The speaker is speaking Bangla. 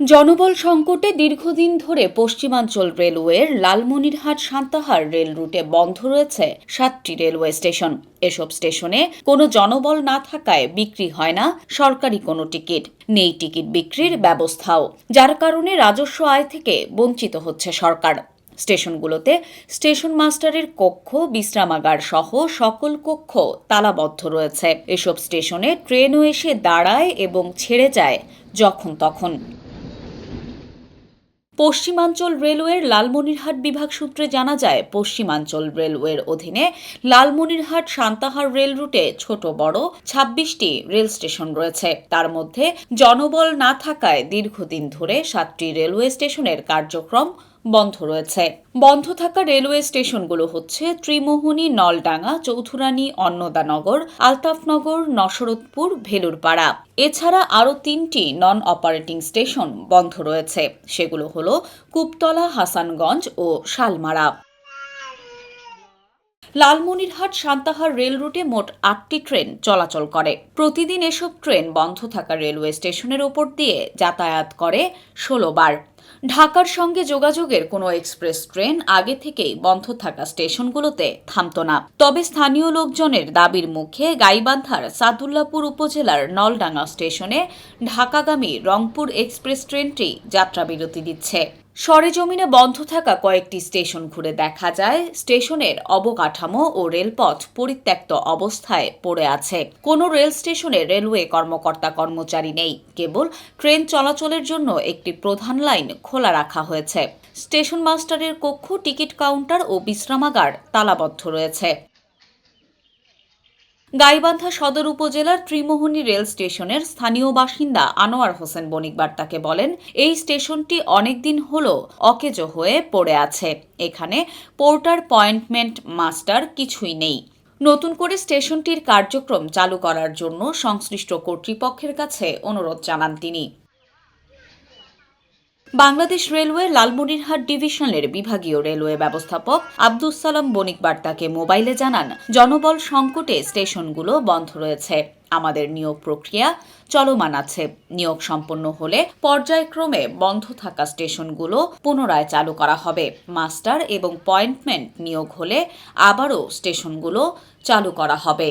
জনবল সংকটে দীর্ঘদিন ধরে পশ্চিমাঞ্চল রেলওয়ের লালমনিরহাট সান্তাহার রেল রুটে বন্ধ রয়েছে সাতটি রেলওয়ে স্টেশন। এসব স্টেশনে কোনো জনবল না থাকায় বিক্রি হয় না, সরকারি কোনো টিকিট। নেই টিকিট বিক্রির ব্যবস্থাও, যার কারণে রাজস্ব আয় থেকে বঞ্চিত হচ্ছে সরকার। স্টেশনগুলোতে স্টেশন মাস্টারের কক্ষ, বিশ্রামাগার সহ সকল কক্ষ তালাবদ্ধ রয়েছে। এসব স্টেশনে ট্রেনও এসে দাঁড়ায় এবং ছেড়ে যায় যখন তখন। পশ্চিমাঞ্চল রেলওয়ের লালমনিরহাট বিভাগ সূত্রে জানা যায়, পশ্চিমাঞ্চল রেলওয়ের অধীনে লালমনিরহাট সান্তাহার রেল রুটে ছোট বড় ছাব্বিশটি রেল স্টেশন রয়েছে। তার মধ্যে জনবল না থাকায় দীর্ঘদিন ধরে সাতটি রেলওয়ে স্টেশনের কার্যক্রম বন্ধ রয়েছে। বন্ধ থাকা রেলওয়ে স্টেশনগুলো হচ্ছে ত্রিমোহনী, নলডাঙ্গা, চৌধুরানী, অন্নদানগর, আলতাফনগর, নসরতপুর, ভেলুরপাড়া। এছাড়া আরও তিনটি নন অপারেটিং স্টেশন বন্ধ রয়েছে। সেগুলো হলো কুপতলা, হাসানগঞ্জ ও শালমারা। লালমনিরহাট সান্তাহার রেল রুটে মোট আটটি ট্রেন চলাচল করে। প্রতিদিন এসব ট্রেন বন্ধ থাকা রেলওয়ে স্টেশনের ওপর দিয়ে যাতায়াত করে ষোলো বার। ঢাকার সঙ্গে যোগাযোগের কোনো এক্সপ্রেস ট্রেন আগে থেকেই বন্ধ থাকা স্টেশনগুলোতে থামত না। তবে স্থানীয় লোকজনের দাবির মুখে গাইবান্ধার সাদুল্লাপুর উপজেলার নলডাঙ্গা স্টেশনে ঢাকাগামী রংপুর এক্সপ্রেস ট্রেনটি যাত্রাবিরতি দিচ্ছে। সরেজমিনে বন্ধ থাকা কয়েকটি স্টেশন ঘুরে দেখা যায়। স্টেশনের অবকাঠামো ও রেলপথ পরিত্যক্ত অবস্থায় পড়ে আছে। কোনো রেল স্টেশনে রেলওয়ে কর্মকর্তা কর্মচারী নেই। কেবল ট্রেন চলাচলের জন্য একটি প্রধান লাইন খোলা রাখা হয়েছে। স্টেশন মাস্টারের কক্ষ, টিকিট কাউন্টার ও বিশ্রামাগার তালাবদ্ধ রয়েছে। গাইবান্ধা সদর উপজেলার ত্রিমোহনী রেল স্টেশনের স্থানীয় বাসিন্দা আনোয়ার হোসেন বণিক বার্তাকে বলেন, এই স্টেশনটি অনেকদিন হল অকেজো হয়ে পড়ে আছে। এখানে পোর্টার পয়েন্টমেন্ট মাস্টার কিছুই নেই। নতুন করে স্টেশনটির কার্যক্রম চালু করার জন্য সংশ্লিষ্ট কর্তৃপক্ষের কাছে অনুরোধ জানান তিনি। বাংলাদেশ রেলওয়ে লালমনিরহাট ডিভিশনের বিভাগীয় রেলওয়ে ব্যবস্থাপক আব্দুস সালাম বণিক বার্তাকে মোবাইলে জানান, জনবল সংকটে স্টেশনগুলো বন্ধ রয়েছে। আমাদের নিয়োগ প্রক্রিয়া চলমান আছে। নিয়োগ সম্পন্ন হলে পর্যায়ক্রমে বন্ধ থাকা স্টেশনগুলো পুনরায় চালু করা হবে। মাস্টার এবং পয়েন্টমেন্ট নিয়োগ হলে আবারও স্টেশনগুলো চালু করা হবে।